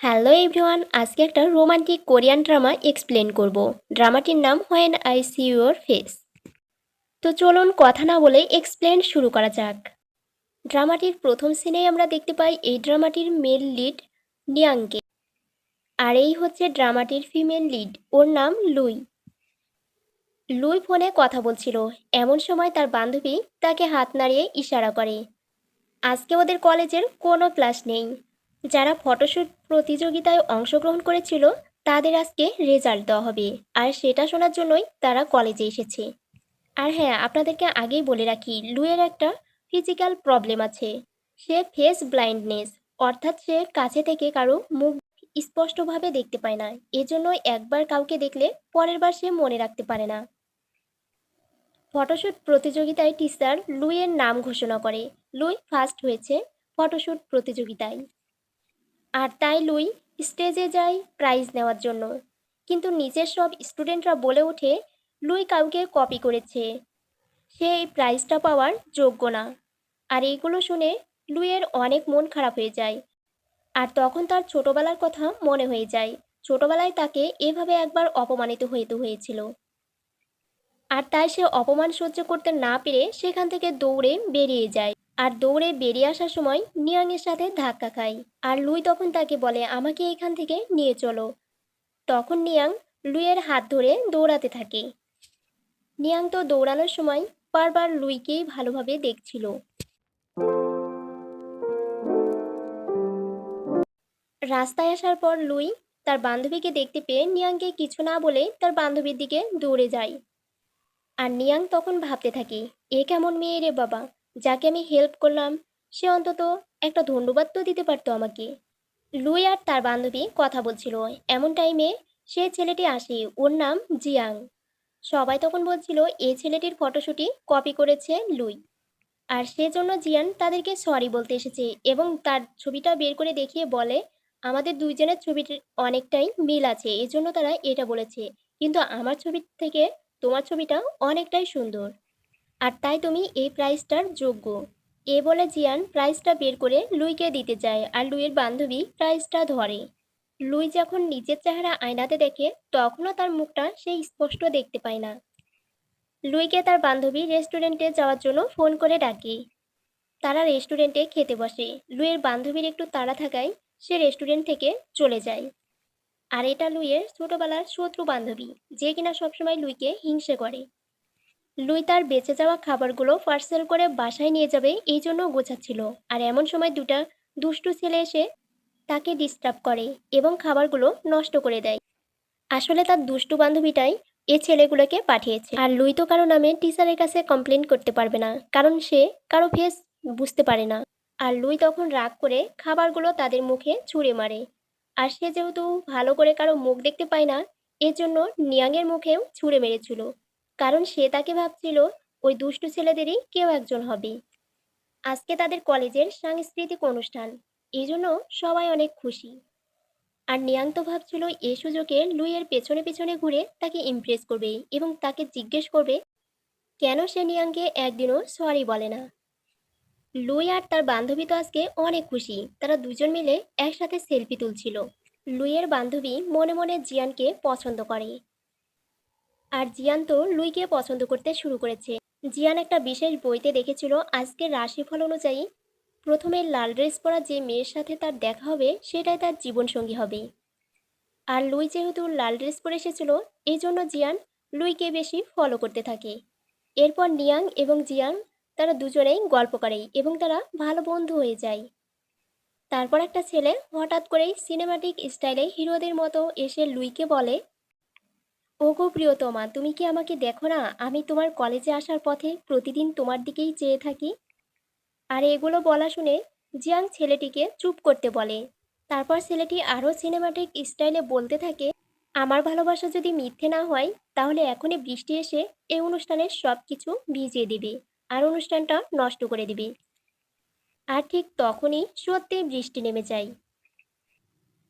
Hello everyone, আজকে একটা romantic Korean drama explain করব। ড্রামাটির নাম when I see your face তো চলুন কথা না বলে এক্সপ্লেন শুরু করা যাক। ড্রামাটির প্রথম সিনেই আমরা দেখতে পাই এই ড্রামাটির মেল লিড নিয়াংকে আর এই হচ্ছে ড্রামাটির ফিমেল লিড ওর নাম লুই লুই ফোনে কথা বলছিল। এমন সময় তার বান্ধবী তাকে হাত নাড়িয়ে ইশারা করে। আজকে ওদের কলেজের কোনো ক্লাস নেই। যারা ফটোশ্যুট প্রতিযোগিতায় অংশগ্রহণ করেছিল, তাদের আজকে রেজাল্ট দেওয়া হবে। আর সেটা শোনার জন্যই তারা কলেজে এসেছে। আর হ্যাঁ আপনাদেরকে আগেই বলে রাখি, লুয়ের একটা ফিজিক্যাল প্রবলেম আছে। সে ফেস ব্লাইন্ডনেস অর্থাৎ সে কাছে থেকে কারও মুখ স্পষ্টভাবে দেখতে পায় না। এজন্য একবার কাউকে দেখলে পরের বার সে মনে রাখতে পারে না। ফটোশ্যুট প্রতিযোগিতায় টিচার লুইয়ের নাম ঘোষণা করে। লুই ফার্স্ট হয়েছে ফটোশ্যুট প্রতিযোগিতায়। আর তাই লুই স্টেজে যায় প্রাইজ নেওয়ার জন্য। কিন্তু নিচের সব স্টুডেন্টরা বলে ওঠে, লুই কাউকে কপি করেছে। সে এই প্রাইজটা পাওয়ার যোগ্য না। আর এইগুলো শুনে লুইয়ের অনেক মন খারাপ হয়ে যায়। আর তখন তার ছোটবেলার কথা মনে হয়ে যায়। ছোটবেলায় তাকে এভাবে একবার অপমানিত হইতে হয়েছিল। আর তাই সে অপমান সহ্য করতে না পেরে সেখান থেকে দৌড়ে বেরিয়ে যায়। আর দৌড়ে বেরিয়ে আসার সময় নিয়াংয়ের সাথে ধাক্কা খায় আর লুই তখন তাকে বলে, আমাকে এখান থেকে নিয়ে চলো। তখন নিয়াং লুইয়ের হাত ধরে দৌড়াতে থাকে। নিয়াং তো দৌড়ানোর সময় বারবার লুইকেই ভালোভাবে দেখছিল। রাস্তায় আসার পর লুই তার বান্ধবীকে দেখতে পেয়ে নিয়াংকে কিছু না বলে তার বান্ধবীর দিকে দৌড়ে যায়। আর নিয়াং তখন ভাবতে থাকে, এ কেমন মেয়ে রে বাবা। যাকে আমি হেল্প করলাম, সে অন্তত একটা ধন্যবাদ তো দিতে পারতো আমাকে। লুই আর তার বান্ধবী কথা বলছিল। এমন টাইমে সে ছেলেটি আসে। ওর নাম জিয়াং। সবাই তখন বলছিল, এই ছেলেটির ফটোশুটই কপি করেছে লুই আর সেজন্য জিয়ান তাদেরকে সরি বলতে এসেছে এবং তার ছবিটা বের করে দেখিয়ে বলে, আমাদের দুইজনের ছবিটির অনেকটাই মিল আছে, এজন্য তারা এটা বলেছে। কিন্তু আমার ছবি থেকে তোমার ছবিটা অনেকটাই সুন্দর। আর তাই তুমি এই প্রাইজটার যোগ্য। এ বলে জিয়ান প্রাইজটা বের করে লুইকে দিতে চায় আর লুইয়ের বান্ধবী প্রাইজটা ধরে। লুই যখন নিজের চেহারা আয়নাতে দেখে, তখনও তার মুখটা সে স্পষ্ট দেখতে পায় না। লুইকে তার বান্ধবী রেস্টুরেন্টে যাওয়ার জন্য ফোন করে ডাকে। তারা রেস্টুরেন্টে খেতে বসে। লুইয়ের বান্ধবীর একটু তাড়া থাকায় সে রেস্টুরেন্ট থেকে চলে যায়। আর এটা লুইয়ের ছোটবেলার শত্রু বান্ধবী, যে কিনা সবসময় লুইকে হিংসে করে। লুই তার বেঁচে যাওয়া খাবারগুলো পার্সেল করে বাসায় নিয়ে যাবে এই জন্য গোছাচ্ছিল। আর এমন সময় দুটা দুষ্টু ছেলে এসে তাকে ডিস্টার্ব করে এবং খাবারগুলো নষ্ট করে দেয়। আসলে তার দুষ্টু বান্ধবীটাই এ ছেলেগুলোকে পাঠিয়েছে। আর লুই তো কারও নামে টিচারের কাছে কমপ্লেন করতে পারবে না, কারণ সে কারও ফেস বুঝতে পারে না। আর লুই তখন রাগ করে খাবারগুলো তাদের মুখে ছুঁড়ে মারে। আর সে যেহেতু ভালো করে কারও মুখ দেখতে পায় না এর জন্য নিয়াংয়ের মুখেও ছুঁড়ে মেরেছিল। কারণ সে তাকে ভাবছিল, ওই দুষ্টু ছেলেদেরই কেউ একজন হবে। আজকে তাদের কলেজের সাংস্কৃতিক অনুষ্ঠান, এই জন্য সবাই অনেক খুশি। আর নিয়াং তো ভাবছিল, এ সুযোগে লুইয়ের পেছনে পেছনে ঘুরে তাকে ইমপ্রেস করবে এবং তাকে জিজ্ঞেস করবে, কেন সে নিয়াংকে একদিনও সরি বলে না? লুই আর তার বান্ধবী তো আজকে অনেক খুশি, তারা দুজন মিলে একসাথে সেলফি তুলছিল। লুইয়ের বান্ধবী মনে মনে জিয়ানকে পছন্দ করে। আর জিয়ান তো লুইকে পছন্দ করতে শুরু করেছে। জিয়ান একটা বিশেষ বইতে দেখেছিল আজকের রাশিফল অনুযায়ী প্রথমে লাল ড্রেস পরা যে মেয়ের সাথে তার দেখা হবে, সেটাই তার জীবনসঙ্গী হবে। আর লুই যেহেতু লাল ড্রেস পরে এসেছিল এই জন্য জিয়ান লুইকে বেশি ফলো করতে থাকে। এরপর নিয়াং এবং জিয়াং তারা দুজনেই গল্প করে এবং তারা ভালো বন্ধু হয়ে যায়। তারপর একটা ছেলে হঠাৎ করেই সিনেমাটিক স্টাইলে হিরোদের মতো এসে লুইকে বলে ওগো প্রিয়তমা, তুমি কি আমাকে দেখো না? আমি তোমার কলেজে আসার পথে প্রতিদিন তোমার দিকেই চেয়ে থাকি। আর এগুলো বলা শুনে জিয়াং ছেলেটিকে চুপ করতে বলে। তারপর ছেলেটি আরও সিনেমাটিক স্টাইলে বলতে থাকে, আমার ভালোবাসা যদি মিথ্যে না হয়, তাহলে এখনই বৃষ্টি এসে এই অনুষ্ঠানের সব কিছু ভিজিয়ে দিবে আর অনুষ্ঠানটা নষ্ট করে দিবে। আর ঠিক তখনই সত্যি বৃষ্টি নেমে যায়।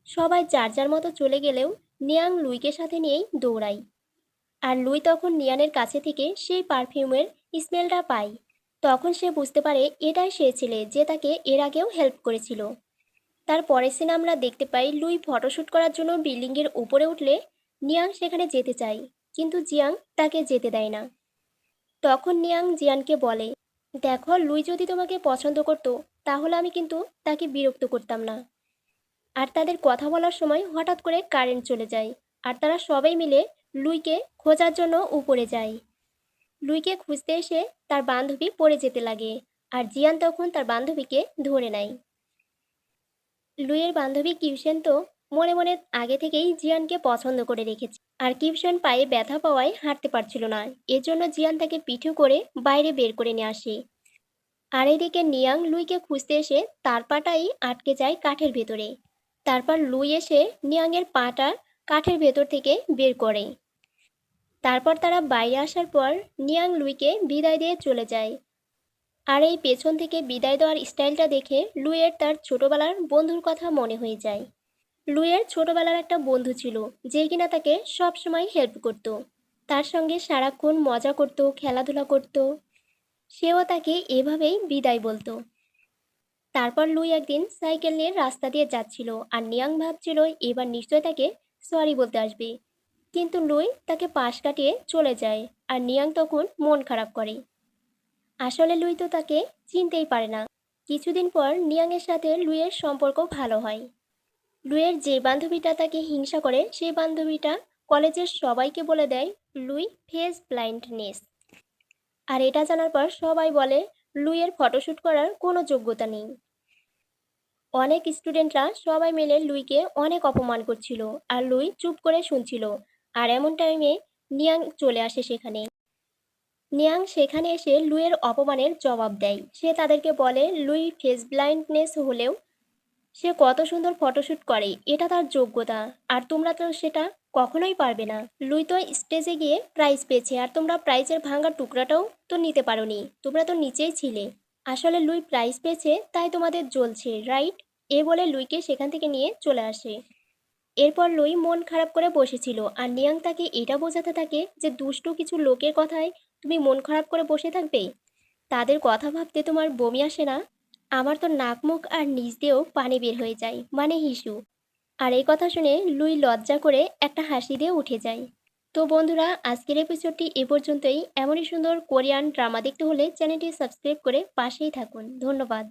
সবাই যার যার মতো চলে গেলেও নিয়াং লুইকে সাথে নিয়েই দৌড়াই আর লুই তখন নিয়ানের কাছে থেকে সেই পারফিউমের স্মেলটা পায়। তখন সে বুঝতে পারে এটাই সে ছেলে যে তাকে এর আগেও হেল্প করেছিল। তার পরের সিনে আমরা দেখতে পাই লুই ফটোশ্যুট করার জন্য বিল্ডিংয়ের উপরে উঠলে নিয়াং সেখানে যেতে চায়, কিন্তু জিয়াং তাকে যেতে দেয় না। তখন নিয়াং জিয়ানকে বলে, দেখো, লুই যদি তোমাকে পছন্দ করতো, তাহলে আমি কিন্তু তাকে বিরক্ত করতাম না। আর তাদের কথা বলার সময় হঠাৎ করে কারেন্ট চলে যায় আর তারা সবাই মিলে লুইকে খোঁজার জন্য উপরে যায়। লুইকে খুঁজতে এসে তার বান্ধবী পড়ে যেতে লাগে আর জিয়ান তখন তার বান্ধবীকে ধরে নেয়। লুইয়ের বান্ধবী কিউশন তো মনে মনে আগে থেকেই জিয়ানকে পছন্দ করে রেখেছে আর কিউশন পায়ে ব্যথা পাওয়ায় হাঁটতে পারছিল না। এজন্য জিয়ান তাকে পিঠু করে বাইরে বের করে নিয়ে আসে। আর এদিকে নিয়াং লুইকে খুঁজতে এসে তার পাটাই আটকে যায় কাঠের ভেতরে। তারপর লুই এসে নিয়াংয়ের পাটা কাঠের ভেতর থেকে বের করে। তারপর তারা বাইরে আসার পর নিয়াং লুইকে বিদায় দিয়ে চলে যায়। আর এই পেছন থেকে বিদায় দেওয়ার স্টাইলটা দেখে লুইয়ের তার ছোটবেলার বন্ধুর কথা মনে হয়ে যায়। লুইয়ের ছোটবেলার একটা বন্ধু ছিল, যে কিনা তাকে সবসময় হেল্প করত। তার সঙ্গে সারাক্ষণ মজা করত, খেলাধুলা করত। সেও তাকে এভাবেই বিদায় বলতো। তারপর লুই একদিন সাইকেল নিয়ে রাস্তা দিয়ে যাচ্ছিল আর নিয়াং ভাবছিল এবার নিশ্চয় তাকে সরি বলতে আসবে। কিন্তু লুই তাকে পাশ কাটিয়ে চলে যায় আর নিয়াং তখন মন খারাপ করে। আসলে লুই তো তাকে চিনতেই পারে না। কিছুদিন পর নিয়াংয়ের সাথে লুইয়ের সম্পর্ক ভালো হয়। লুইয়ের যে বান্ধবীটা তাকে হিংসা করে, সেই বান্ধবীটা কলেজের সবাইকে বলে দেয় লুই ফেস ব্লাইন্ডনেস। আর এটা জানার পর সবাই বলে, লুইয়ের ফটোশ্যুট করার কোনো যোগ্যতা নেই। অনেক স্টুডেন্টরা সবাই মিলে লুইকে অনেক অপমান করছিল আর লুই চুপ করে শুনছিল। আর এমন টাইমে নিয়াং চলে আসে সেখানে। নিয়াং সেখানে এসে লুইয়ের অপমানের জবাব দেয়। সে তাদেরকে বলে, লুই ফেস ব্লাইন্ডনেস হলেও সে কত সুন্দর ফটোশ্যুট করে, এটা তার যোগ্যতা। আর তোমরা তো সেটা কখনোই পারবে না। লুই তো স্টেজে গিয়ে প্রাইজ পেয়েছে, আর তোমরা প্রাইজের ভাঙা টুকরাটাও তো নিতে পারোনি। তোমরা তো নিচেই ছিলে। আসলে লুই প্রাইজ পেয়েছে, তাই তোমাদের জ্বলছে রাইট এ বলে লুইকে সেখান থেকে নিয়ে চলে আসে। এরপর লুই মন খারাপ করে বসেছিল আর নিয়াং তাকে এটা বোঝাতে থাকে যে দুষ্টু কিছু লোকের কথায় তুমি মন খারাপ করে বসে থাকবে? তাদের কথা ভাবতে তোমার বমি আসে না? আমার তো নাক, মুখ আর নিচ দিয়েও পানি বের হয়ে যায় মানে হিসু। আর এই কথা শুনে লুই লজ্জা করে একটা হাসি দিয়ে উঠে যায়। তো বন্ধুরা, আজকের এপিসোডটি এ পর্যন্তই। এমনই সুন্দর কোরিয়ান ড্রামা দেখতে হলে চ্যানেলটি সাবস্ক্রাইব করে পাশেই থাকুন। ধন্যবাদ।